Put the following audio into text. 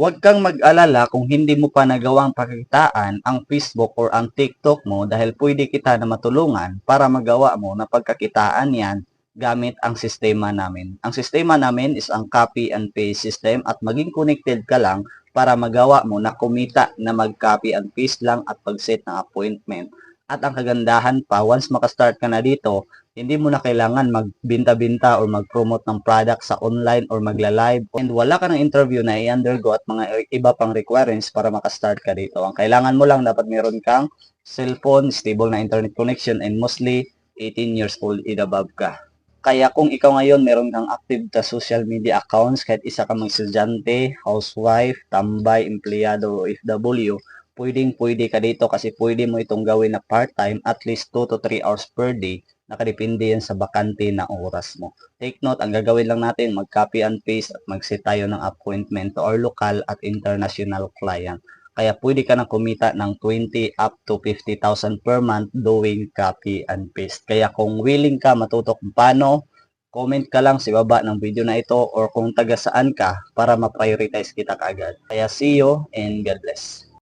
Huwag kang mag-alala kung hindi mo pa nagawang pakikitaan ang Facebook or ang TikTok mo dahil pwede kita na matulungan para magawa mo na pagkakitaan yan gamit ang sistema namin. Ang sistema namin is ang copy and paste system at maging connected ka lang para magawa mo na kumita na mag-copy and paste lang at pag-set ng appointment. At ang kagandahan pa, once makastart ka na dito, hindi mo na kailangan magbinta-binta or mag-promote ng product sa online or magla-live and wala ka ng interview na i-undergo at mga iba pang requirements para makastart ka dito. Ang kailangan mo lang dapat meron kang cellphone, stable na internet connection and mostly 18 years old and above ka. Kaya kung ikaw ngayon meron kang active na social media accounts, kahit isa ka mga estudyante, housewife, tambay, empleyado o FW, pwedeng pwede ka dito kasi pwede mo itong gawin na part-time at least 2 to 3 hours per day. Nakadepende yan sa bakante na oras mo. Take note, ang gagawin lang natin, mag-copy and paste at mag-set tayo ng appointment to our local at international client. Kaya pwede ka na kumita ng 20 up to 50,000 per month doing copy and paste. Kaya kung willing ka matuto kung paano, comment ka lang sa baba ng video na ito or kung taga saan ka para ma-prioritize kita kaagad. Kaya see you and God bless.